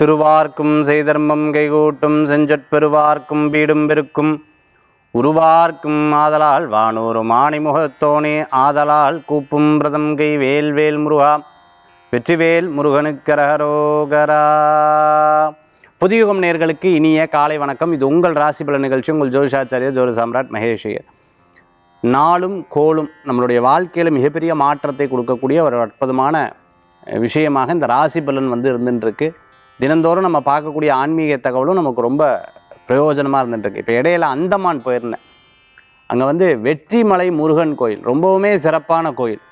திருவார்க்கும் செய்தர்மம் கைகூட்டும் செஞ்சற்பெருவார்க்கும் வீடும் பெருக்கும். உருவார்க்கும் ஆதலால் வானூரும் மாணிமுகத்தோனே ஆதலால் கூப்பும் பிரதம் கை வேல் வேல் முருகா வெற்றிவேல் முருகனுக்கரகரோகரா புதியுகம் நேர்களுக்கு இனிய காலை வணக்கம். இது உங்கள் ராசி பல நிகழ்ச்சி. உங்கள் ஜோதிஷாச்சாரியர் ஜோதி சாம்ராட் மகேஷியர். நாளும் கோளும் நம்மளுடைய வாழ்க்கையில் மிகப்பெரிய மாற்றத்தை கொடுக்கக்கூடிய ஒரு அற்புதமான விஷயமாக இந்த ராசி பலன் வந்து இருந்துட்டுருக்கு தினந்தோறும் நம்ம பார்க்கக்கூடிய ஆன்மீக தகவலும் நமக்கு ரொம்ப பிரயோஜனமாக இருந்துட்டுருக்கு. இப்போ இடையில அந்தமான் போயிருந்தேன். அங்கே வந்து வெற்றிமலை முருகன் கோயில் ரொம்பவுமே சிறப்பான கோயில்.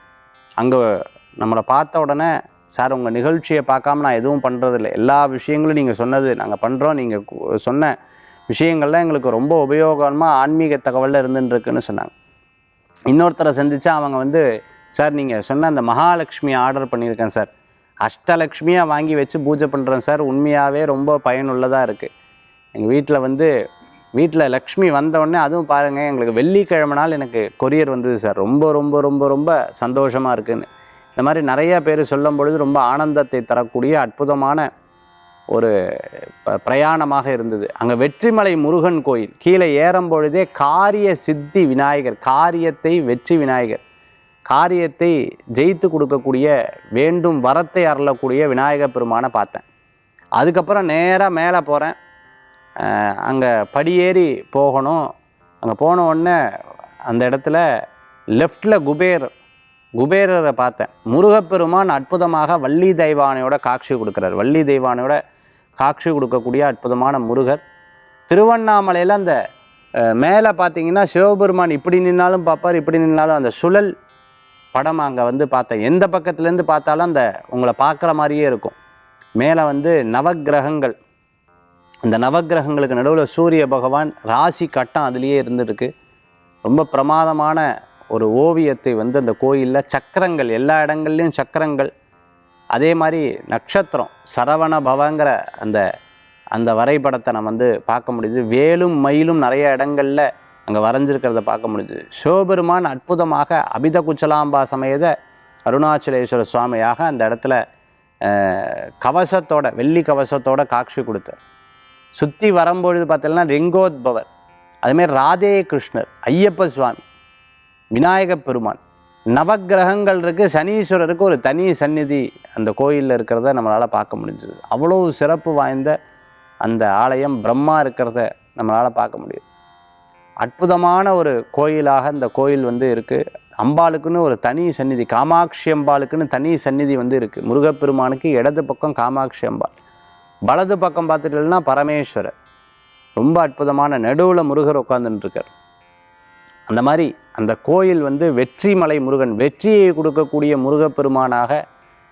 அங்கே நம்மளை பார்த்த உடனே சார் உங்கள் நிகழ்ச்சியை பார்க்காம நான் எதுவும் பண்ணுறதில்ல எல்லா விஷயங்களும் நீங்கள் சொன்னது நாங்கள் பண்ணுறோம் நீங்கள் சொன்ன விஷயங்கள்லாம் எங்களுக்கு ரொம்ப உபயோகமாக ஆன்மீக தகவலில் இருந்துட்டுருக்குன்னு சொன்னாங்க. இன்னொருத்தரை சந்தித்தா அவங்க வந்து சார் நீங்கள் சொன்ன அந்த மகாலட்சுமி ஆர்டர் பண்ணியிருக்கேன் சார். அஷ்டலக்ஷ்மியாக வாங்கி வச்சு பூஜை பண்ணுறேன் சார். உண்மையாகவே ரொம்ப பயனுள்ளதாக இருக்குது எங்கள் வீட்டில் வந்து வீட்டில் லக்ஷ்மி வந்தவுடனே அதுவும் பாருங்கள் எங்களுக்கு வெள்ளிக்கிழமை நாள் எனக்கு கொரியர் வந்தது சார். ரொம்ப ரொம்ப ரொம்ப ரொம்ப சந்தோஷமாக இருக்குதுன்னு இந்த மாதிரி நிறைய பேர் சொல்லும் பொழுது ரொம்ப ஆனந்தத்தை தரக்கூடிய அற்புதமான ஒரு பிரயாணமாக இருந்தது. அங்கே வெற்றிமலை முருகன் கோயில் கீழே ஏறும் பொழுதே காரிய சித்தி விநாயகர் காரியத்தை வெற்றி விநாயகர். காரியத்தை ஜெயித்து கொடுக்கக்கூடிய வேண்டும் வரத்தை அருளக்கூடிய விநாயகர் பெருமானை பார்த்தேன். அதுக்கப்புறம் நேராக மேலே போகிறேன் அங்கே படியேறி போகணும். அங்கே போன உடனே அந்த இடத்துல லெஃப்டில் குபேர் குபேரரை பார்த்தேன். முருகப்பெருமான் அற்புதமாக வள்ளி தெய்வானையோட காட்சி கொடுக்குறார். வள்ளி தெய்வானையோட காட்சி கொடுக்கக்கூடிய அற்புதமான முருகர். திருவண்ணாமலையில் அந்த மேலே பார்த்தீங்கன்னா சிவபெருமான் இப்படி நின்னாலும் பார்ப்பார் இப்படி நின்னாலும் அந்த சுழல் படம் அங்கே வந்து பார்த்தேன் எந்த பக்கத்துலேருந்து பார்த்தாலும் அந்த உங்களை பார்க்குற மாதிரியே இருக்கும். மேலே வந்து நவக்கிரகங்கள். அந்த நவக்கிரகங்களுக்கு நடுவில் சூரிய பகவான் ராசி கட்டம் அதுலேயே இருந்துருக்கு. ரொம்ப பிரமாதமான ஒரு ஓவியத்தை வந்து அந்த கோயிலில் சக்கரங்கள் எல்லா இடங்கள்லையும் சக்கரங்கள். அதே மாதிரி நட்சத்திரம் சரவண பவங்கிற அந்த அந்த வரைபடத்தை நம்ம வந்து பார்க்க முடியுது. வேலும் மயிலும் நிறைய இடங்கள்ல அங்கே வரைஞ்சிருக்கிறத பார்க்க முடிஞ்சது. சிவபெருமான் அற்புதமாக அபித குச்சலாம்பா சமேத அருணாச்சலேஸ்வர சுவாமியாக அந்த இடத்துல கவசத்தோட வெள்ளி கவசத்தோட காட்சி கொடுத்தார். சுற்றி வரும்பொழுது பார்த்தீங்கன்னா ரிங்கோத்பவர் அதுமாரி ராதே கிருஷ்ணர் ஐயப்ப சுவாமி விநாயகப் பெருமான். நவக்கிரகங்கள் இருக்குது சனீஸ்வரருக்கு ஒரு தனி சந்நிதி அந்த கோயிலில் இருக்கிறத நம்மளால் பார்க்க முடிஞ்சது. அவ்வளோ சிறப்பு வாய்ந்த அந்த ஆலயம் பிரம்மா இருக்கிறத நம்மளால் பார்க்க முடியுது. அற்புதமான ஒரு கோயிலாக இந்த கோயில் வந்து இருக்குது அம்பாளுக்குன்னு ஒரு தனி சந்நிதி காமாட்சி அம்பாளுக்குன்னு தனி சந்நிதி வந்து இருக்குது முருகப்பெருமானுக்கு இடது பக்கம் காமாட்சி அம்பாள். வலது பக்கம் பார்த்துட்டீங்கன்னா பரமேஸ்வரர். ரொம்ப அற்புதமான நடுவில் முருகர் உட்காந்துட்டுருக்கார் அந்த மாதிரி அந்த கோயில் வந்து வெற்றி மலை முருகன் வெற்றியை கொடுக்கக்கூடிய முருகப்பெருமானாக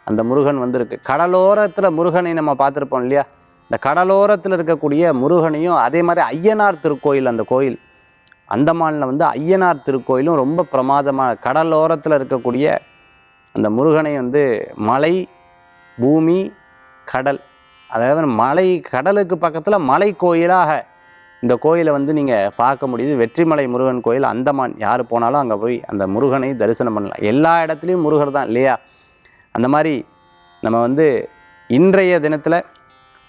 அந்த முருகன் வந்திருக்கு. கடலோரத்தில் முருகனை நம்ம பார்த்துருப்போம் இல்லையா? இந்த கடலோரத்தில் இருக்கக்கூடிய முருகனையும் அதே மாதிரி ஐயனார் திருக்கோயில் அந்த கோயில் அந்தமானில் வந்து ஐயனார் திருக்கோயிலும் ரொம்ப பிரமாதமாக கடலோரத்தில் இருக்கக்கூடிய அந்த முருகனை வந்து மலை பூமி கடல். அதாவது மலை கடலுக்கு பக்கத்தில் மலை கோயிலாக இந்த கோயிலை வந்து நீங்கள் பார்க்க முடியுது. வெற்றிமலை முருகன் கோயில் அந்தமான் யார் போனாலும் அங்கே போய் அந்த முருகனை தரிசனம் பண்ணலாம். எல்லா இடத்துலையும் முருகர் தான் இல்லையா? அந்த மாதிரி நம்ம வந்து இன்றைய தினத்தில்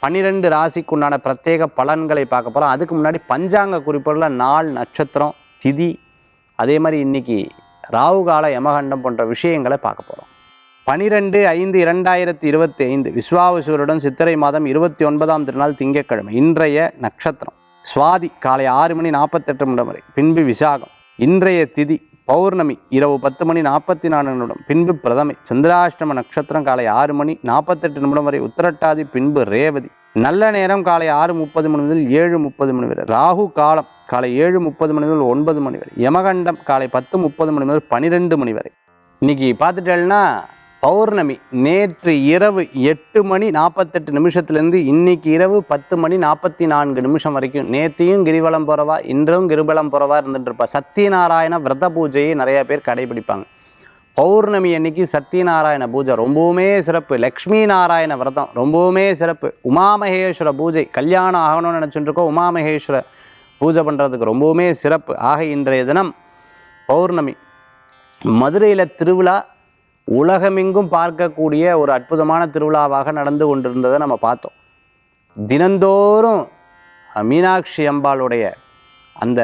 பன்னிரெண்டு ராசிக்கு உண்டான பிரத்யேக பலன்களை பார்க்க போகிறோம் அதுக்கு முன்னாடி பஞ்சாங்க குறிப்புள்ள நாள் நட்சத்திரம் திதி அதே மாதிரி இன்னைக்கு ராகுகால யமகண்டம் போன்ற விஷயங்களை பார்க்க போகிறோம் பனிரெண்டு ஐந்து இரண்டாயிரத்தி இருபத்தி ஐந்து விஸ்வாவசூருடன் சித்திரை மாதம் இருபத்தி ஒன்பதாம் திருநாள் திங்கட்கிழமை இன்றைய நட்சத்திரம். சுவாதி காலை ஆறு மணி நாற்பத்தெட்டு நிமிடம் வரை. பின்பு விசாகம் இன்றைய திதி பௌர்ணமி இரவு பத்து மணி நாற்பத்தி நாலு நிமிடம். பின்பு பிரதமை. சந்திராஷ்டம நட்சத்திரம் காலை ஆறு மணி நாற்பத்தெட்டு நிமிடம் வரை. உத்திரட்டாதி பின்பு ரேவதி. நல்ல நேரம் காலை ஆறு முப்பது மணி முதல் ஏழு முப்பது மணி வரை. ராகு காலம் காலை ஏழு முப்பது மணி முதல் ஒன்பது மணி வரை. யமகண்டம் காலை பத்து முப்பது மணி முதல் பன்னிரெண்டு மணி வரை. இன்னைக்கு பார்த்துட்டேன்னா பௌர்ணமி. நேற்று இரவு எட்டு மணி நாற்பத்தெட்டு நிமிஷத்துலேருந்து இன்னைக்கு இரவு பத்து மணி நாற்பத்தி நான்கு நிமிஷம் வரைக்கும் நேற்றையும் கிரிவலம் போகிறவா இன்றும் கிரிவலம் போகிறவா இருந்துட்டுருப்பா. சத்தியநாராயண விரத பூஜையை நிறையா பேர் கடைபிடிப்பாங்க. பௌர்ணமி அன்னைக்கு சத்தியநாராயண பூஜை ரொம்பவுமே சிறப்பு. லக்ஷ்மி நாராயண விரதம் ரொம்பவுமே சிறப்பு. உமாமகேஸ்வர பூஜை கல்யாணம் ஆகணும்னு நினச்சிட்டுருக்கோம். உமாமகேஸ்வர பூஜை பண்ணுறதுக்கு ரொம்பவுமே சிறப்பு. ஆக இன்றைய தினம் பௌர்ணமி. மதுரையில் திருவிழா உலகமெங்கும் பார்க்கக்கூடிய ஒரு அற்புதமான திருவிழாவாக நடந்து கொண்டிருந்ததை நம்ம பார்த்தோம். தினந்தோறும் மீனாட்சி அம்பாளுடைய அந்த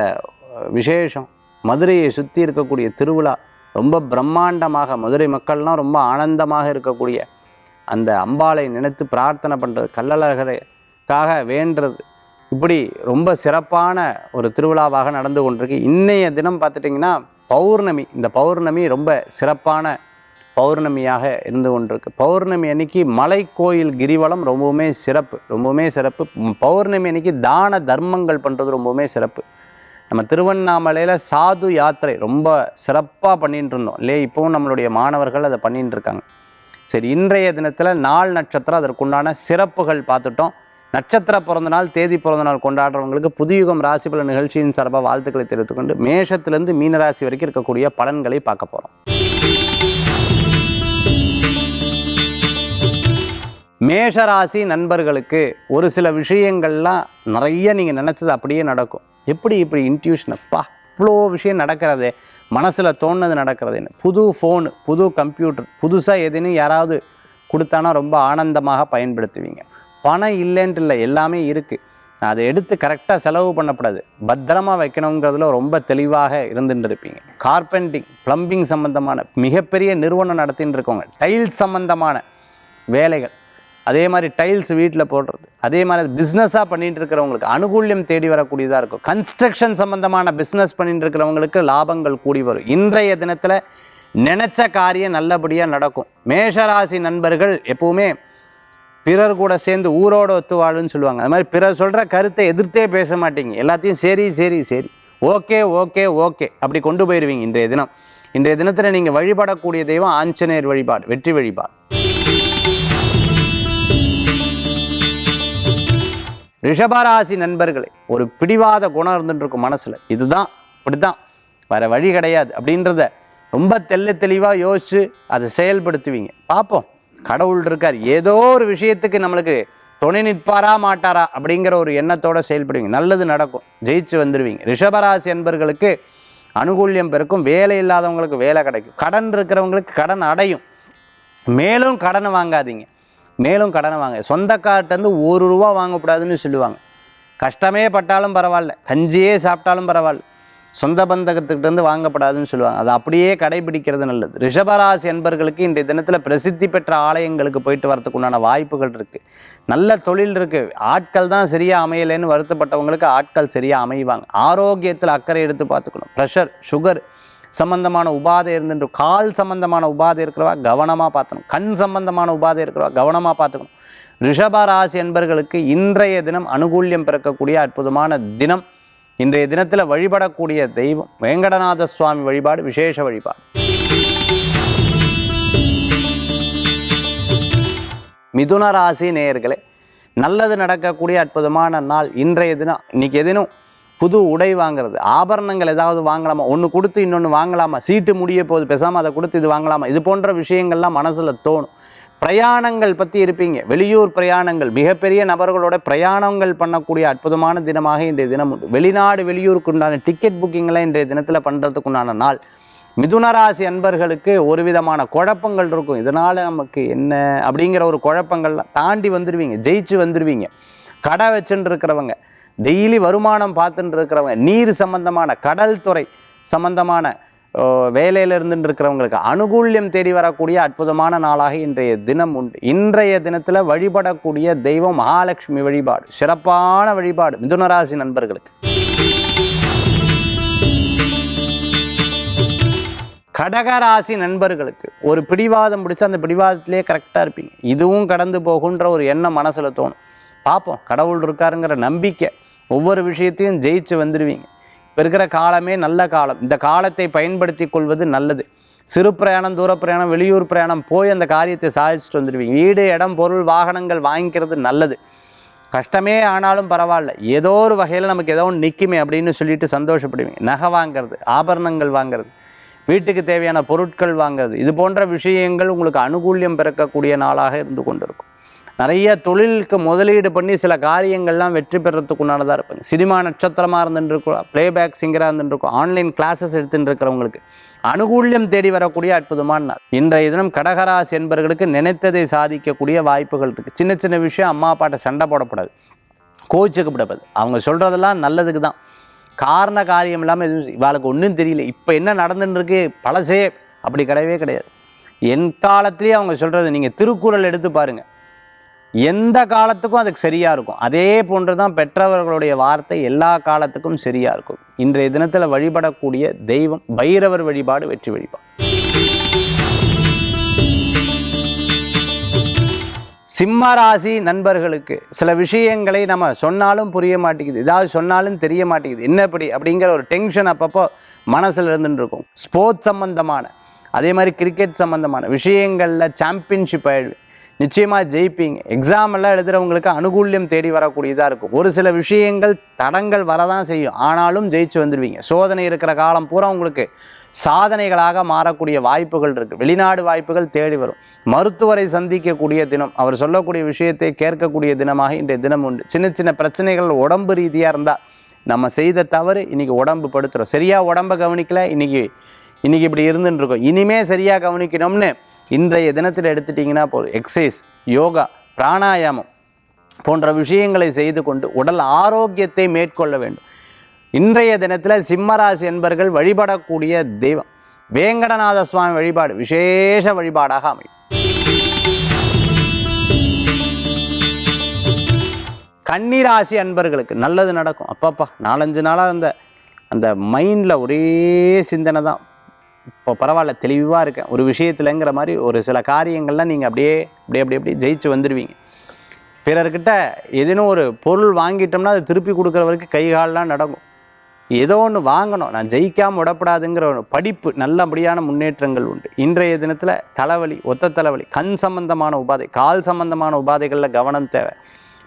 விசேஷம் மதுரையை சுற்றி இருக்கக்கூடிய திருவிழா ரொம்ப பிரம்மாண்டமாக மதுரை மக்கள்லாம் ரொம்ப ஆனந்தமாக இருக்கக்கூடிய அந்த அம்பாளை நினைத்து பிரார்த்தனை பண்ணுறது கள்ளழகரைக்காக வேண்டுறது இப்படி ரொம்ப சிறப்பான ஒரு திருவிழாவாக நடந்து கொண்டிருக்கு. இன்றைய தினம் பார்த்துட்டிங்கன்னா பௌர்ணமி. இந்த பௌர்ணமி ரொம்ப சிறப்பான பௌர்ணமியாக இருந்து கொண்டிருக்கு. பௌர்ணமி அன்னைக்கு மலை கோயில் கிரிவலம் ரொம்பவுமே சிறப்பு ரொம்பவுமே சிறப்பு. பௌர்ணமி அன்னைக்கு தான தர்மங்கள் பண்ணுறது ரொம்பவுமே சிறப்பு. நம்ம திருவண்ணாமலையில் சாது யாத்திரை ரொம்ப சிறப்பாக பண்ணிகிட்டு இருந்தோம். இல்லையே இப்போவும் நம்மளுடைய மாணவர்கள் அதை பண்ணிகிட்டு இருக்காங்க. சரி இன்றைய தினத்தில் நாள் நட்சத்திரம் அதற்குண்டான சிறப்புகள் பார்த்துட்டோம். நட்சத்திர பிறந்த நாள் தேதி பிறந்த நாள் கொண்டாடுறவங்களுக்கு புதுயுகம் ராசி பல நிகழ்ச்சியின் சார்பாக வாழ்த்துக்களை தெரிவித்துக்கொண்டு மேஷத்திலேருந்து மீனராசி வரைக்கும் இருக்கக்கூடிய பலன்களை பார்க்க போகிறோம் மேஷராசி நண்பர்களுக்கு ஒரு சில விஷயங்கள்லாம் நிறைய நீங்கள் நினச்சது அப்படியே நடக்கும். எப்படி இப்படி இன்ட்யூஷன் அப்பா இவ்வளோ விஷயம் நடக்கிறதே மனசில் தோணுது நடக்கிறதுன்னு. புது ஃபோனு புது கம்ப்யூட்டர் புதுசாக எதுன்னு யாராவது கொடுத்தானா ரொம்ப ஆனந்தமாக பயன்படுத்துவீங்க. பணம் இல்லைன்ட்டு இல்லை எல்லாமே இருக்குது அதை எடுத்து கரெக்டாக செலவு பண்ணப்படாது பத்திரமா வைக்கணுங்கிறதுல ரொம்ப தெளிவாக இருந்துட்டு இருப்பீங்க கார்பெண்டிங் ப்ளம்பிங் சம்மந்தமான மிகப்பெரிய நிறுவனம் நடத்தின்னு இருக்கவங்க டைல்ஸ் சம்மந்தமான வேலைகள் அதே மாதிரி டைல்ஸ் வீட்டில் போடுறது. அதே மாதிரி பிஸ்னஸாக பண்ணிகிட்டு இருக்கிறவங்களுக்கு அனுகூல்யம் தேடி வரக்கூடியதாக இருக்கும். கன்ஸ்ட்ரக்ஷன் சம்பந்தமான பிஸ்னஸ் பண்ணிட்டு இருக்கிறவங்களுக்கு லாபங்கள் கூடி வரும். இன்றைய தினத்தில் நினச்ச காரியம் நல்லபடியாக நடக்கும். மேஷராசி நண்பர்கள் எப்போவுமே பிறர் கூட சேர்ந்து ஊரோட ஒத்து வாழுன்னு சொல்லுவாங்க. அது மாதிரி பிறர் சொல்கிற கருத்தை எதிர்த்தே பேச மாட்டீங்க. எல்லாத்தையும் சரி சரி சரி. Okay okay okay. அப்படி கொண்டு போயிடுவீங்க இன்றைய தினம். இன்றைய தினத்தில் நீங்கள் வழிபடக்கூடிய தெய்வம் ஆஞ்சநேயர் வழிபாடு வெற்றி வழிபாடு. ரிஷபராசி நண்பர்களே ஒரு பிடிவாத குணம் இருந்துட்டுருக்கும் மனசில். இதுதான் இப்படிதான் வேற வழி கிடையாது அப்படின்றத ரொம்ப தெள்ள தெளிவாக யோசித்து அதை செயல்படுத்துவீங்க. பார்ப்போம் கடவுள் இருக்கார். ஏதோ ஒரு விஷயத்துக்கு நம்மளுக்கு துணை நிற்பாரா மாட்டாரா அப்படிங்கிற ஒரு எண்ணத்தோடு செயல்படுவீங்க. நல்லது நடக்கும். ஜெயிச்சு வந்துடுவீங்க ரிஷபராசி என்பர்களுக்கு அனுகூல்யம் பெருக்கும் வேலை இல்லாதவங்களுக்கு வேலை கிடைக்கும். கடன் இருக்கிறவங்களுக்கு கடன் அடையும். மேலும் கடனை வாங்காதீங்க. மேலும் கடனை வாங்க. சொந்தக்கார்ட்டேருந்து ஒரு ரூபா வாங்கக்கூடாதுன்னு சொல்லுவாங்க. கஷ்டமே பட்டாலும் பரவாயில்ல. கஞ்சியே சாப்பிட்டாலும் பரவாயில்ல. சொந்த பந்தகத்துக்கிட்டேருந்து வாங்கப்படாதுன்னு சொல்லுவாங்க. அதை அப்படியே கடைபிடிக்கிறது நல்லது. ரிஷபராசி என்பர்களுக்கு இன்றைய தினத்தில் பிரசித்தி பெற்ற ஆலயங்களுக்கு போயிட்டு வரத்துக்கு உண்டான வாய்ப்புகள் இருக்குது நல்ல தொழில் இருக்குது ஆட்கள் தான் சரியாக அமையலைன்னு வருத்தப்பட்டவங்களுக்கு ஆட்கள் சரியாக அமைவாங்க. ஆரோக்கியத்தில் அக்கறை எடுத்து பார்த்துக்கணும். ப்ரெஷர் சுகர் சம்பந்தமான உபாதை இருந்துட்டு கால் சம்பந்தமான உபாதை இருக்கிறவா கவனமாக பார்த்துக்கணும். கண் சம்பந்தமான உபாதை இருக்கிறவா கவனமாக பார்த்துக்கணும். ரிஷப ராசி என்பர்களுக்கு இன்றைய தினம் அனுகூல்யம் பிறக்கக்கூடிய அற்புதமான தினம். இன்றைய தினத்தில் வழிபடக்கூடிய தெய்வம் வேங்கடநாத சுவாமி வழிபாடு விசேஷ வழிபாடு. மிதுன ராசி நேயர்களே நல்லது நடக்கக்கூடிய அற்புதமான நாள் இன்றைய தினம். இன்னைக்கு எதினும் புது உடை வாங்குறது. ஆபரணங்கள் ஏதாவது வாங்கலாமா? ஒன்று கொடுத்து இன்னொன்று வாங்கலாமா? சீட்டு முடிய போது பேசாமல் அதை கொடுத்து இது வாங்கலாமா? இது போன்ற விஷயங்கள்லாம் மனசில் தோணும். பிரயாணங்கள் பற்றி இருப்பீங்க. வெளியூர் பிரயாணங்கள் மிகப்பெரிய நபர்களோட பிரயாணங்கள் பண்ணக்கூடிய அற்புதமான தினமாக இன்றைய தினம் உண்டு. வெளிநாடு வெளியூருக்கு உண்டான டிக்கெட் புக்கிங்லாம் இன்றைய தினத்தில் பண்ணுறதுக்கு உண்டான நாள். மிதுனராசி அன்பர்களுக்கு ஒரு விதமான குழப்பங்கள் இருக்கும். இதனால் நமக்கு என்ன அப்படிங்கிற ஒரு குழப்பங்கள்லாம் தாண்டி வந்துடுவீங்க ஜெயிச்சு வந்துடுவீங்க கடை வச்சுட்டு இருக்கிறவங்க. டெய்லி வருமானம் பார்த்துட்டு இருக்கிறவங்க நீர் சம்பந்தமான கடல் துறை சம்பந்தமான வேலையில் இருந்துட்டு இருக்கிறவங்களுக்கு அனுகூல்யம் தேடி வரக்கூடிய அற்புதமான நாளாக இன்றைய தினம் உண்டு. இன்றைய தினத்தில் வழிபடக்கூடிய தெய்வம் மகாலட்சுமி வழிபாடு. சிறப்பான வழிபாடு. மிதுனராசி நண்பர்களுக்கு. கடகராசி நண்பர்களுக்கு ஒரு பிடிவாதம் பிடிச்சி அந்த பிடிவாதத்திலே கரெக்டாக இருப்பீங்க. இதுவும் கடந்து போகுன்ற ஒரு எண்ணம் மனசில் தோணும். பார்ப்போம். கடவுள் இருக்காருங்கிற நம்பிக்கை. ஒவ்வொரு விஷயத்தையும் ஜெயிச்சு வந்துடுவீங்க இப்போ இருக்கிற காலமே நல்ல காலம். இந்த காலத்தை பயன்படுத்தி கொள்வது நல்லது. சிறு பிரயாணம் தூர பிரயாணம் வெளியூர் பிரயாணம் போய் அந்த காரியத்தை சாதிச்சுட்டு வந்துடுவீங்க. வீடு இடம் பொருள் வாகனங்கள் வாங்கிக்கிறது நல்லது. கஷ்டமே ஆனாலும் பரவாயில்ல. ஏதோ ஒரு வகையில் நமக்கு ஏதோ ஒன்று நிற்குமே அப்படின்னு சொல்லிட்டு சந்தோஷப்படுவீங்க. நகை வாங்குறது ஆபரணங்கள் வாங்குறது வீட்டுக்கு தேவையான பொருட்கள் வாங்குறது இது போன்ற விஷயங்கள் உங்களுக்கு அனுகூல்யம் பிறக்கக்கூடிய நாளாக இருந்து கொண்டிருக்கும். நிறைய தொழிலுக்கு முதலீடு பண்ணி சில காரியங்கள்லாம் வெற்றி பெறத்துக்குண்டானதாக இருப்பாங்க. சினிமா நட்சத்திரமாக இருந்துருக்கும் ப்ளேபேக் சிங்கராக இருந்துருக்கும் ஆன்லைன் கிளாஸஸ் எடுத்துட்டு இருக்கிறவங்களுக்கு அனுகூல்யம் தேடி வரக்கூடிய அற்புதமான நாள். இன்றைய தினம் கடகராசி என்பவர்களுக்கு நினைத்ததை சாதிக்கக்கூடிய வாய்ப்புகள் இருக்குது சின்ன சின்ன விஷயம் அம்மா அப்பாட்ட சண்டை போடக்கூடாது கோச்சிக்கப்படாது அவங்க சொல்கிறதெல்லாம் நல்லதுக்கு தான். காரண காரியம் இல்லாமல் எதுவும் இவாளுக்கு ஒன்றும் தெரியல. இப்போ என்ன நடந்துட்டுருக்கு பழசே அப்படி கிடையவே கிடையாது. என் காலத்திலேயே அவங்க சொல்கிறது நீங்கள் திருக்குறள் எடுத்து பாருங்கள் எந்த காலத்துக்கும் அதுக்கு சரியாக இருக்கும். அதே போன்று தான் பெற்றவர்களுடைய வார்த்தை எல்லா காலத்துக்கும் சரியாக இருக்கும். இன்றைய தினத்தில் வழிபடக்கூடிய தெய்வம் பைரவர் வழிபாடு வெற்றி வழிபாடு. சிம்ம ராசி நண்பர்களுக்கு சில விஷயங்களை நம்ம சொன்னாலும் புரிய மாட்டேங்குது. ஏதாவது சொன்னாலும் தெரிய மாட்டேங்குது. என்ன இப்படி? அப்படிங்கிற ஒரு டென்ஷன் அப்பப்போ மனசில் இருந்துட்டு இருக்கும் ஸ்போர்ட்ஸ் சம்மந்தமான அதே மாதிரி கிரிக்கெட் சம்மந்தமான விஷயங்களில் சாம்பியன்ஷிப் ஆயிடுது நிச்சயமாக ஜெயிப்பீங்க. எக்ஸாம் எல்லாம் எழுதுகிறவங்களுக்கு அனுகூல்யம் தேடி வரக்கூடியதாக இருக்கும். ஒரு சில விஷயங்கள் தடங்கள் வரதான் செய்யும். ஆனாலும் ஜெயிச்சு வந்துடுவீங்க சோதனை இருக்கிற காலம் பூரா உங்களுக்கு சாதனைகளாக மாறக்கூடிய வாய்ப்புகள் இருக்குது வெளிநாடு வாய்ப்புகள் தேடி வரும். மருத்துவரை சந்திக்கக்கூடிய தினம் அவர் சொல்லக்கூடிய விஷயத்தை கேட்கக்கூடிய தினமாக இன்றைய தினம் உண்டு. சின்ன சின்ன பிரச்சனைகள் உடம்பு ரீதியாக இருந்தால் நம்ம செய்த தவறு இன்னைக்கு உடம்பு படுத்துகிறோம் சரியாக உடம்பை கவனிக்கல இன்னைக்கு இன்னைக்கு இப்படி இருந்துட்டு இருக்கோம். இனிமே சரியாக கவனிக்கணும்னு இன்றைய தினத்தில் எடுத்துட்டிங்கன்னா போதும் எக்ஸசைஸ் யோகா பிராணாயாமம் போன்ற விஷயங்களை செய்து கொண்டு உடல் ஆரோக்கியத்தை மேற்கொள்ள வேண்டும். இன்றைய தினத்தில் சிம்மராசி என்பர்கள் வழிபடக்கூடிய தெய்வம். வேங்கடநாத சுவாமி வழிபாடு விசேஷ வழிபாடாக அமையும். கன்னிராசி அன்பர்களுக்கு நல்லது நடக்கும். அப்பப்பா நாலஞ்சு நாளாக அந்த அந்த மைண்டில் ஒரே சிந்தனை தான் இப்போ பரவாயில்ல தெளிவாக இருக்கேன். ஒரு விஷயத்துலங்கிற மாதிரி ஒரு சில காரியங்கள்லாம் நீங்கள் அப்படியே அப்படியே அப்படி அப்படி ஜெயிச்சு வந்துடுவீங்க பிறர்கிட்ட ஏதேனும் ஒரு பொருள் வாங்கிட்டோம்னா அது திருப்பி கொடுக்குற வரைக்கும் கை கால்லாம் நடக்கும். ஏதோ ஒன்று வாங்கணும். நான் ஜெயிக்காமல் விடப்படாதுங்கிற ஒரு படிப்பு நல்லபடியான முன்னேற்றங்கள் உண்டு. இன்றைய தினத்தில் தலைவலி ஒத்த தலைவலி கண் சம்பந்தமான உபாதை கால் சம்பந்தமான உபாதைகளில் கவனம் தேவை.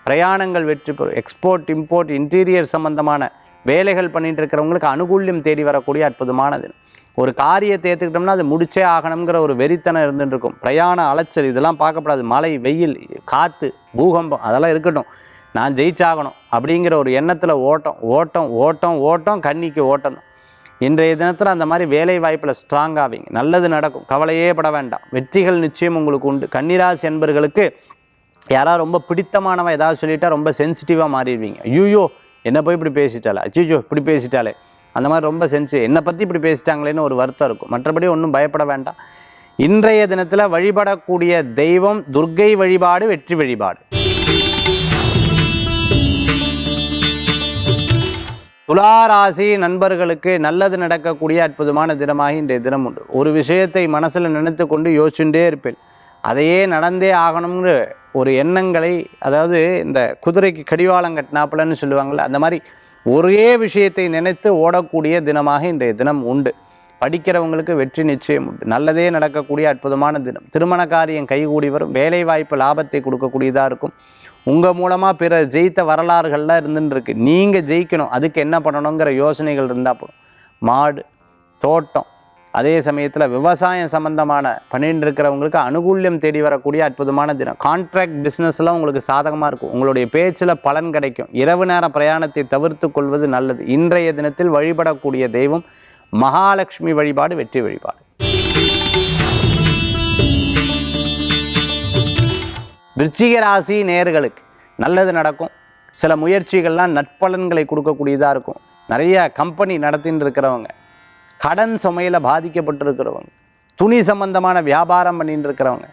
பிரயாணங்கள் வெற்றி பெறும் எக்ஸ்போர்ட் இம்போர்ட் இன்டீரியர் சம்பந்தமான வேலைகள் பண்ணிகிட்டு இருக்கிறவங்களுக்கு அனுகூல்யம் தேடி வரக்கூடிய அற்புதமான தினம். ஒரு காரியத்தை ஏற்றுக்கிட்டோம்னா அது முடிச்சே ஆகணுங்கிற ஒரு வெறித்தனம் இருந்துட்டு இருக்கும் பிரயாண அலைச்சல் இதெல்லாம் பார்க்கப்படாது. மழை வெயில் காற்று பூகம்பம் அதெல்லாம் இருக்கட்டும். நான் ஜெயிச்சாகணும் அப்படிங்கிற ஒரு எண்ணத்தில் ஓட்டம் ஓட்டம் ஓட்டம் ஓட்டம் கண்ணிக்கு ஓட்டம் தான். இன்றைய தினத்தில் அந்த மாதிரி வேலை வாய்ப்பில் ஸ்ட்ராங் ஆவீங்க. நல்லது நடக்கும். கவலையே பட வேண்டாம். வெற்றிகள் நிச்சயம் உங்களுக்கு உண்டு. கன்னிராசி என்பர்களுக்கு யாராவது ரொம்ப பிடித்தமானவன் ஏதாவது சொல்லிட்டா ரொம்ப சென்சிட்டிவாக மாறிடுவீங்க. ஐயோ என்ன போய் இப்படி பேசிட்டாலே அச்சிச்சோ இப்படி பேசிட்டாலே அந்த மாதிரி ரொம்ப சென்சிவ் என்னை பற்றி இப்படி பேசிட்டாங்களேன்னு ஒரு வருத்தம் இருக்கும். மற்றபடி ஒன்றும் பயப்பட வேண்டாம். இன்றைய தினத்தில் வழிபடக்கூடிய தெய்வம் துர்க்கை வழிபாடு வெற்றி வழிபாடு. துளாராசி நண்பர்களுக்கு நல்லது நடக்கக்கூடிய அற்புதமான தினமாக இன்றைய தினம் உண்டு. ஒரு விஷயத்தை மனசில் நினைத்து கொண்டு யோசிச்சுட்டே இருப்பேன். அதையே நடந்தே ஆகணும்னு ஒரு எண்ணங்களை அதாவது இந்த குதிரைக்கு கடிவாளம் கட்டினாப்புலன்னு சொல்லுவாங்கள்ல அந்த மாதிரி ஒரே விஷயத்தை நினைத்து ஓடக்கூடிய தினமாக இன்றைய தினம் உண்டு. படிக்கிறவங்களுக்கு வெற்றி நிச்சயம் உண்டு. நல்லதே நடக்கக்கூடிய அற்புதமான தினம். திருமண காரியம் கைகூடி வரும். வேலை வாய்ப்பு லாபத்தை கொடுக்கக்கூடியதாக இருக்கும். உங்கள் மூலமாக பிற ஜெயித்த வரலாறுகள்லாம் இருந்துன்னு இருக்கு நீங்கள் ஜெயிக்கணும். அதுக்கு என்ன பண்ணணுங்கிற யோசனைகள் இருந்தால் போதும். மாடு தோட்டம் அதே சமயத்தில் விவசாயம் சம்மந்தமான பண்ணிட்டு இருக்கிறவங்களுக்கு அனுகூல்யம் தேடி வரக்கூடிய அற்புதமான தினம். கான்ட்ராக்ட் பிஸ்னஸ்லாம் உங்களுக்கு சாதகமாக இருக்கும். உங்களுடைய பேச்சில் பலன் கிடைக்கும். இரவு நேர பிரயாணத்தை தவிர்த்து கொள்வது நல்லது. இன்றைய தினத்தில் வழிபடக்கூடிய தெய்வம் மகாலட்சுமி வழிபாடு வெற்றி வழிபாடு. விருச்சிக ராசி நேர்களுக்கு நல்லது நடக்கும். சில முயற்சிகள்லாம் நட்பலன்களை கொடுக்கக்கூடியதாக இருக்கும். நிறைய கம்பெனி நடத்தின்னு இருக்கிறவங்க கடன் சுமையில் பாதிக்கப்பட்டிருக்கிறவங்க துணி சம்பந்தமான வியாபாரம் பண்ணிட்டு இருக்கிறவங்க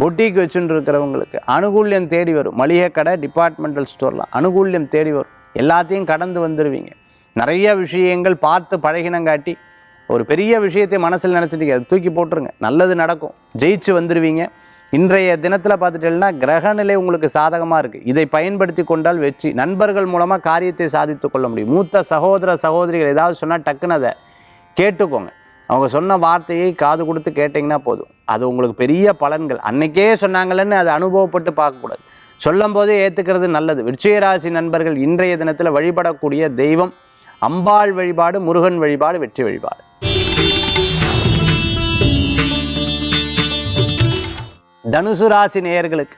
பொட்டிக்கு வச்சுட்டு இருக்கிறவங்களுக்கு அனுகூல்யம் தேடி வரும். மளிகை கடை டிபார்ட்மெண்டல் ஸ்டோர்லாம் அனுகூல்யம் தேடி வரும். எல்லாத்தையும் கடந்து வந்துடுவீங்க நிறைய விஷயங்கள் பார்த்து பழகினங்காட்டி ஒரு பெரிய விஷயத்தை மனசில் நினச்சிட்டு அதை தூக்கி போட்டுருங்க. நல்லது நடக்கும். ஜெயிச்சு வந்துடுவீங்க இன்றைய தினத்தில் பார்த்துட்டேன்னா கிரகநிலை உங்களுக்கு சாதகமாக இருக்குது இதை பயன்படுத்தி கொண்டால் வெற்றி. நண்பர்கள் மூலமாக காரியத்தை சாதித்து கொள்ள முடியும். மூத்த சகோதர சகோதரிகள் ஏதாவது சொன்னால் டக்குன்னு அதை கேட்டுக்கோங்க. அவங்க சொன்ன வார்த்தையை காது கொடுத்து கேட்டிங்கன்னா போதும். அது உங்களுக்கு பெரிய பலன்கள். அன்னைக்கே சொன்னாங்களேன்னு அதை அனுபவப்பட்டு பார்க்கக்கூடாது. சொல்லும் போதே ஏற்றுக்கிறது நல்லது. விருச்சிகராசி நண்பர்கள் இன்றைய தினத்தில் வழிபடக்கூடிய தெய்வம் அம்பாள் வழிபாடு முருகன் வழிபாடு வெற்றி வழிபாடு. தனுசு ராசி நேயர்களுக்கு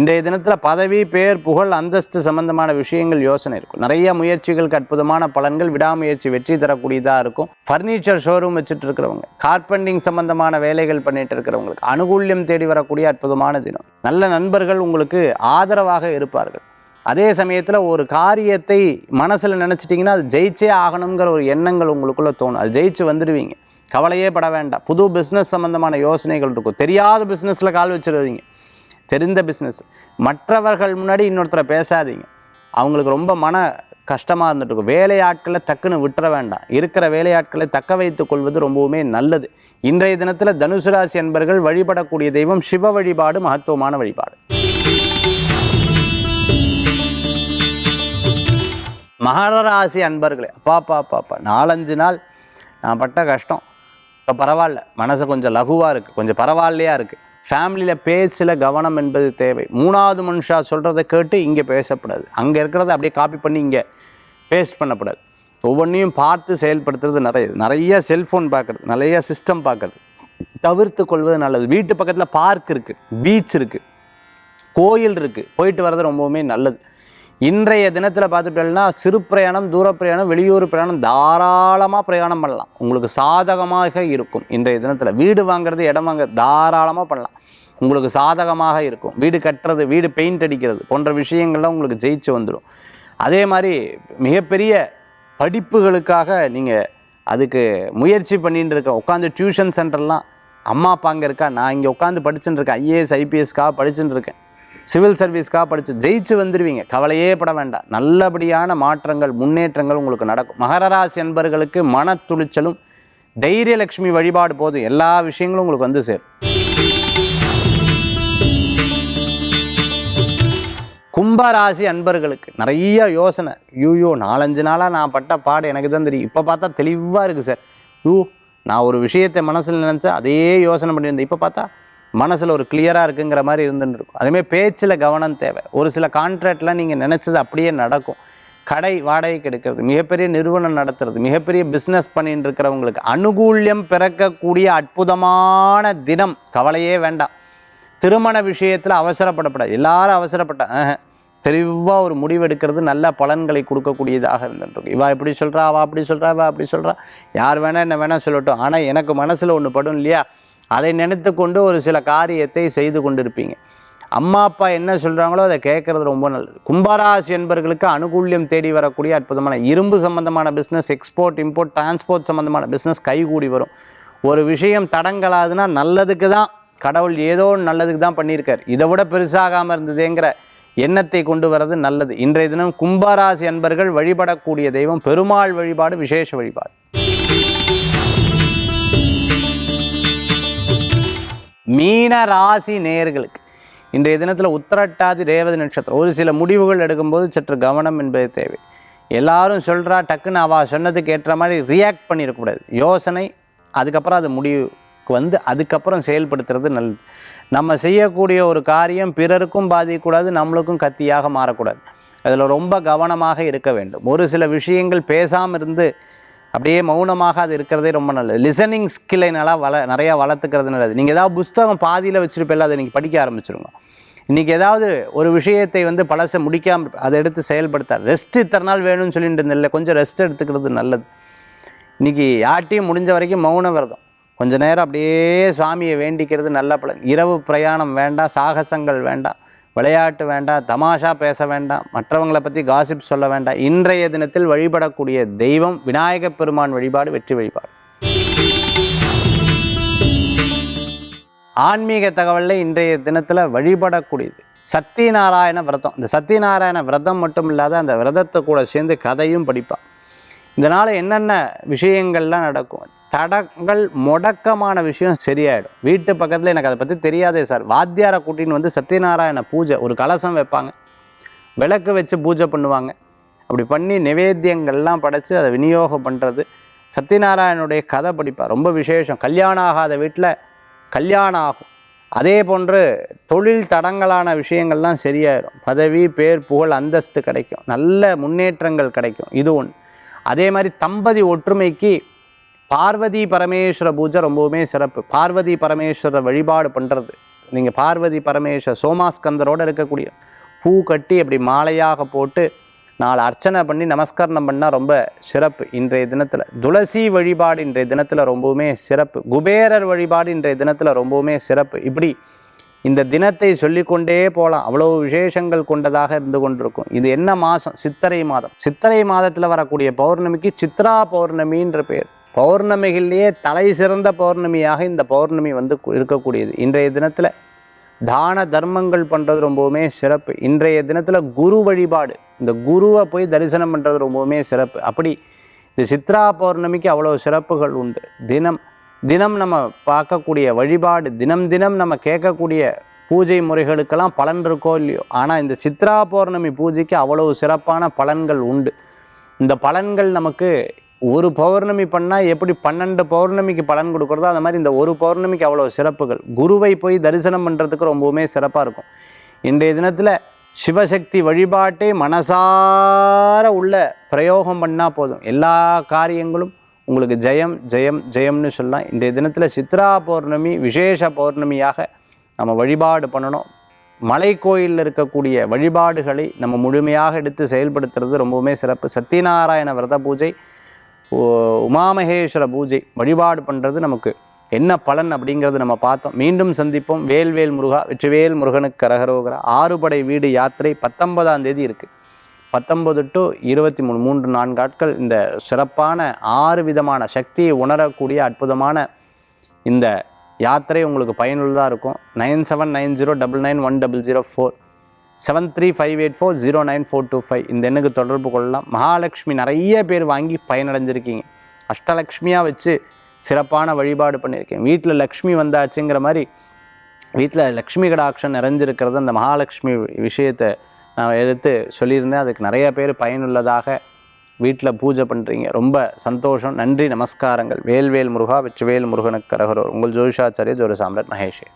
இன்றைய தினத்தில் பதவி பேர் புகழ் அந்தஸ்து சம்பந்தமான விஷயங்கள் யோசனை இருக்கும். நிறைய முயற்சிகளுக்கு அற்புதமான பலன்கள் விடாமுயற்சி வெற்றி தரக்கூடியதாக இருக்கும். ஃபர்னிச்சர் ஷோரூம் வச்சுட்டு இருக்கிறவங்க கார்பெண்டிங் சம்பந்தமான வேலைகள் பண்ணிட்டு இருக்கிறவங்களுக்கு அனுகூல்யம் தேடி வரக்கூடிய அற்புதமான தினம். நல்ல நண்பர்கள் உங்களுக்கு ஆதரவாக இருப்பார்கள். அதே சமயத்தில் ஒரு காரியத்தை மனசில் நினச்சிட்டிங்கன்னா அது ஜெயிச்சே ஆகணுங்கிற ஒரு எண்ணங்கள் உங்களுக்குள்ளே தோணும். அது ஜெயிச்சு வந்துடுவீங்க. கவலையே பட வேண்டாம். புது பிஸ்னஸ் சம்மந்தமான யோசனைகள் இருக்கும். தெரியாத பிஸ்னஸில் கால் வச்சிருவீங்க தெரிந்த பிஸ்னஸ் மற்றவர்கள் முன்னாடி இன்னொருத்தரை பேசாதீங்க. அவங்களுக்கு ரொம்ப மன கஷ்டமாக இருந்துட்டு இருக்கும் வேலையாட்களை டக்குன்னு விட்டுற வேண்டாம். இருக்கிற வேலையாட்களை தக்க வைத்துக் கொள்வது ரொம்பவுமே நல்லது. இன்றைய தினத்தில் தனுசு ராசி என்பர்கள் வழிபடக்கூடிய தெய்வம் சிவ வழிபாடு மகத்துவமான வழிபாடு. மகர ராசி அன்பர்களே அப்பா அப்பா அப்பா அப்பா. நாலஞ்சு நாள் நான் பட்ட கஷ்டம். இப்போ பரவாயில்ல. மனசு கொஞ்சம் லகுவாக இருக்குது கொஞ்சம் பரவாயில்லையாக இருக்குது ஃபேமிலியில் பேச்சில் கவனம் என்பது தேவை. மூணாவது மனுஷா சொல்கிறத கேட்டு இங்கே பேசப்படாது. அங்கே இருக்கிறத அப்படியே காப்பி பண்ணி இங்கே பேஸ்ட் பண்ணக்கூடாது ஒவ்வொன்றையும் பார்த்து செயல்படுத்துறது நிறைய. நிறைய செல்ஃபோன் பார்க்குறது நிறைய சிஸ்டம் பார்க்குறது. தவிர்த்து கொள்வது நல்லது. வீட்டு பக்கத்தில் பார்க் இருக்குது பீச் இருக்குது கோயில் இருக்குது போயிட்டு வர்றது ரொம்பவுமே நல்லது. இன்றைய தினத்தில் பார்த்துட்டோம்னா சிறு பிரயாணம் தூர பிரயாணம் வெளியூர் பிரயாணம் தாராளமாக பிரயாணம் பண்ணலாம். உங்களுக்கு சாதகமாக இருக்கும் இன்றைய தினத்தில். வீடு வாங்குறது இடம் வாங்க தாராளமாக பண்ணலாம். உங்களுக்கு சாதகமாக இருக்கும். வீடு கட்டுறது வீடு பெயிண்ட் அடிக்கிறது போன்ற விஷயங்கள்லாம் உங்களுக்கு ஜெயிச்சு வந்துடும் அதே மாதிரி மிகப்பெரிய படிப்புகளுக்காக நீங்கள் அதுக்கு முயற்சி பண்ணிட்டு இருக்க உட்காந்து டியூஷன் சென்டர்லாம் அம்மா அப்பா அங்கே இருக்கா? நான் இங்கே உட்காந்து படிச்சுட்டு இருக்கேன். ஐஏஎஸ் ஐபிஎஸ்க்காக படிச்சுட்டு இருக்கேன். சிவில் சர்வீஸ்க்காக படித்து ஜெயிச்சு வந்துடுவீங்க கவலையே பட வேண்டாம். நல்லபடியான மாற்றங்கள் முன்னேற்றங்கள் உங்களுக்கு நடக்கும். மகரராசி என்பர்களுக்கு மன துணிச்சலும் தைரியலட்சுமி வழிபாடு போதும் எல்லா விஷயங்களும் உங்களுக்கு வந்து சேரும். கும்பராசி அன்பர்களுக்கு நிறைய யோசனை. ஐயோ நாலஞ்சு நாளாக நான் பட்ட பாடு எனக்கு தான் தெரியும். இப்போ பார்த்தா தெளிவாக இருக்குது சார். யூ நான் ஒரு விஷயத்தை மனசில் நினச்சேன் அதே யோசனை பண்ணியிருந்தேன். இப்போ பார்த்தா மனசில் ஒரு கிளியராக இருக்குங்கிற மாதிரி இருந்துட்டு இருக்கும். அதேமாதிரி பேச்சில் கவனம் தேவை. ஒரு சில கான்ட்ராக்ட்லாம் நீங்கள் நினச்சது அப்படியே நடக்கும். கடை வாடகைக்கு எடுக்கிறது மிகப்பெரிய நிறுவனம் நடத்துறது மிகப்பெரிய பிஸ்னஸ் பண்ணிட்டு இருக்கிறவங்களுக்கு அனுகூல்யம் பிறக்கக்கூடிய அற்புதமான தினம். கவலையே வேண்டாம். திருமண விஷயத்தில் அவசரப்படப்படாது. எல்லாரும் அவசரப்பட்ட தெளிவாக ஒரு முடிவு எடுக்கிறது நல்ல பலன்களை கொடுக்கக்கூடியதாக இருந்துருக்கு இவா இப்படி சொல்கிறா அவள் அப்படி சொல்கிறா இவா அப்படி சொல்கிறா யார் வேணால் என்ன வேணால் சொல்லட்டும். ஆனால் எனக்கு மனசில் ஒன்று படும் இல்லையா? அதை நினைத்து கொண்டு ஒரு சில காரியத்தை செய்து கொண்டிருப்பீங்க. அம்மா அப்பா என்ன சொல்கிறாங்களோ அதை கேட்குறது ரொம்ப நல்லது. கும்பராசி என்பர்களுக்கு அனுகூல்யம் தேடி வரக்கூடிய அற்புதமான இரும்பு சம்பந்தமான பிஸ்னஸ் எக்ஸ்போர்ட் இம்போர்ட் டிரான்ஸ்போர்ட் சம்மந்தமான பிஸ்னஸ் கைகூடி வரும். ஒரு விஷயம் தடங்கலாதுன்னா நல்லதுக்கு தான் கடவுள் ஏதோ நல்லதுக்கு தான் பண்ணியிருக்கார். இதை விட பெருசாகாமல் இருந்ததுங்கிற எண்ணத்தை கொண்டு வர்றது நல்லது. இன்றைய தினம் கும்பராசி அன்பர்கள் வழிபடக்கூடிய தெய்வம் பெருமாள் வழிபாடு விசேஷ வழிபாடு. மீன ராசி நேயர்களுக்கு இன்றைய தினத்தில் உத்தரட்டாதி ரேவதி நட்சத்திரம். ஒரு சில முடிவுகள் எடுக்கும்போது சற்று கவனம் என்பது தேவை. எல்லாரும் சொல்கிறா டக்குன்னு அவள் சொன்னதுக்கு ஏற்ற மாதிரி ரியாக்ட் பண்ணியிருக்கக்கூடாது யோசனை அதுக்கப்புறம் அது முடிவு வந்து அதுக்கப்புறம் செயல்படுத்துறது நல்லது நம்ம செய்யக்கூடிய ஒரு காரியம் பிறருக்கும் பாதிக்கக்கூடாது நம்மளுக்கும் கத்தியாக மாறக்கூடாது. அதில் ரொம்ப கவனமாக இருக்க வேண்டும். ஒரு சில விஷயங்கள் பேசாமல் இருந்து அப்படியே மௌனமாக அது இருக்கிறதே ரொம்ப நல்லது. லிசனிங் ஸ்கில்லை நல்லா வள நிறையா வளர்த்துக்கிறது நல்லது. நீங்கள் ஏதாவது புஸ்தகம் பாதியில் வச்சுருப்பில்ல அதை நீங்கள் படிக்க ஆரம்பிச்சிருங்க. இன்றைக்கி ஏதாவது ஒரு விஷயத்தை வந்து பழச முடிக்காமல் அதை எடுத்து செயல்படுத்த ரெஸ்ட் இத்தனை நாள் வேணும்னு சொல்லிட்டு இருந்தில்ல கொஞ்சம் ரெஸ்ட் எடுத்துக்கிறது நல்லது. இன்றைக்கி யார்ட்டையும் முடிஞ்ச வரைக்கும் மௌன விரதம். கொஞ்ச நேரம் அப்படியே சுவாமியை வேண்டிக்கிறது நல்ல பலன் இரவு பிரயாணம் வேண்டாம் சாகசங்கள் வேண்டாம் விளையாட்டு வேண்டாம் தமாஷா பேச வேண்டாம் மற்றவங்களை பற்றி காசிப் சொல்ல வேண்டாம். இன்றைய தினத்தில் வழிபடக்கூடிய தெய்வம் விநாயகப் பெருமான் வழிபாடு வெற்றி வழிபாடு. ஆன்மீக தகவலில் இன்றைய தினத்தில் வழிபடக்கூடியது. சத்தியநாராயண விரதம். இந்த சத்தியநாராயண விரதம் மட்டும் இல்லாத அந்த விரதத்தை கூட சேர்ந்து கதையும் படிப்பான். இதனால் என்னென்ன விஷயங்கள்லாம் நடக்கும்? தடங்கள் முடக்கமான விஷயம் சரியாயிடும். வீட்டு பக்கத்தில் எனக்கு அதை பற்றி தெரியாதே சார். வாத்தியாரை கூட்டின்னு வந்து சத்யநாராயண பூஜை ஒரு கலசம் வைப்பாங்க. விளக்கு வச்சு பூஜை பண்ணுவாங்க. அப்படி பண்ணி நிவேத்தியங்கள்லாம் படைத்து அதை விநியோகம் பண்ணுறது சத்யநாராயணனுடைய கதை படிப்பார் ரொம்ப விசேஷம். கல்யாணம் ஆகாத வீட்டில் கல்யாணம் ஆகும். அதே போன்று தொழில் தடங்களான விஷயங்கள்லாம் சரியாயிடும். பதவி பேர் புகழ் அந்தஸ்து கிடைக்கும். நல்ல முன்னேற்றங்கள் கிடைக்கும். இது ஒன்று அதே மாதிரி தம்பதி ஒற்றுமைக்கு பார்வதி பரமேஸ்வர பூஜை ரொம்பவுமே சிறப்பு. பார்வதி பரமேஸ்வரர் வழிபாடு பண்ணுறது நீங்கள் பார்வதி பரமேஸ்வர சோமாஸ்கந்தரோடு இருக்கக்கூடிய பூ கட்டி அப்படி மாலையாக போட்டு நாலு அர்ச்சனை பண்ணி நமஸ்கரணம் பண்ணால் ரொம்ப சிறப்பு இன்றைய தினத்தில். துளசி வழிபாடு இன்றைய தினத்தில் ரொம்பவுமே சிறப்பு. குபேரர் வழிபாடு இன்றைய தினத்தில் ரொம்பவுமே சிறப்பு. இப்படி இந்த தினத்தை சொல்லிக்கொண்டே போகலாம் அவ்வளோ விசேஷங்கள் கொண்டதாக இருந்து கொண்டிருக்கும். இது என்ன மாதம் சித்திரை மாதம். சித்திரை மாதத்தில் வரக்கூடிய பௌர்ணமிக்கு சித்ரா பௌர்ணமின்ற பேர். பௌர்ணமிகள்லேயே தலை சிறந்த பௌர்ணமியாக இந்த பௌர்ணமி வந்து இருக்கக்கூடியது. இன்றைய தினத்தில் தான தர்மங்கள் பண்ணுறது ரொம்பவுமே சிறப்பு. இன்றைய தினத்தில் குரு வழிபாடு இந்த குருவை போய் தரிசனம் பண்ணுறது ரொம்பவுமே சிறப்பு. அப்படி இந்த சித்ரா பௌர்ணமிக்கு அவ்வளோ சிறப்புகள் உண்டு. தினம் தினம் நம்ம பார்க்கக்கூடிய வழிபாடு தினம் தினம் நம்ம கேட்கக்கூடிய பூஜை முறைகளுக்கெல்லாம் பலன் இருக்கோ இல்லையோ ஆனால் இந்த சித்ரா பௌர்ணமி பூஜைக்கு அவ்வளவு சிறப்பான பலன்கள் உண்டு. இந்த பலன்கள் நமக்கு ஒரு பௌர்ணமி பண்ணால் எப்படி பன்னெண்டு பௌர்ணமிக்கு பலன் கொடுக்குறதோ அந்த மாதிரி இந்த ஒரு பௌர்ணமிக்கு அவ்வளோ சிறப்புகள். குருவை போய் தரிசனம் பண்ணுறதுக்கு ரொம்பவுமே சிறப்பாக இருக்கும். இன்றைய தினத்தில் சிவசக்தி வழிபாட்டை மனசார உள்ள பிரயோகம் பண்ணால் போதும். எல்லா காரியங்களும் உங்களுக்கு ஜெயம் ஜெயம் ஜெயம்னு சொல்லலாம். இன்றைய தினத்தில் சித்ரா பௌர்ணமி விசேஷ பௌர்ணமியாக நம்ம வழிபாடு பண்ணணும். மலை கோயிலில் இருக்கக்கூடிய வழிபாடுகளை நம்ம முழுமையாக எடுத்து செயல்படுத்துறது ரொம்பவுமே சிறப்பு. சத்யநாராயண விரத பூஜை உமாமகேஸ்வர பூஜை வழிபாடு பண்ணுறது நமக்கு என்ன பலன் அப்படிங்கிறது நம்ம பார்த்தோம். மீண்டும் சந்திப்போம். வேல்வேல் முருகா வெற்றிவேல் முருகனுக்கு கரகரோகர. ஆறுபடை வீடு யாத்திரை பத்தொன்பதாம் தேதி இருக்குது பத்தொம்பது டு இருபத்தி மூணு மூன்று நான்கு நாட்கள் இந்த சிறப்பான ஆறு விதமான சக்தியை உணரக்கூடிய அற்புதமான இந்த யாத்திரை உங்களுக்கு பயனுள்ளதாக இருக்கும். Nine seven nine zero double nine one double zero four. Seven three five eight four zero nine four two five இந்த எண்ணுக்கு தொடர்பு கொள்ளலாம். மகாலட்சுமி நிறைய பேர் வாங்கி பயனடைஞ்சிருக்கீங்க. அஷ்டலக்ஷ்மியாக வச்சு சிறப்பான வழிபாடு பண்ணியிருக்கேன் வீட்டில் லக்ஷ்மி வந்தாச்சுங்கிற மாதிரி வீட்டில் லக்ஷ்மி கடாட்சம் நிறைஞ்சிருக்கிறது அந்த மகாலட்சுமி விஷயத்தை நான் எடுத்து சொல்லியிருந்தேன். அதுக்கு நிறைய பேர் பயனுள்ளதாக வீட்டில் பூஜை பண்ணுறீங்க ரொம்ப சந்தோஷம். நன்றி. நமஸ்காரங்கள். வேல்வேல் முருகா வெற்றிவேல் முருகனுக்கு கரகரோர். உங்கள் ஜோதிஷாச்சாரிய ஜோதி சாம்ராட் மகேஷே.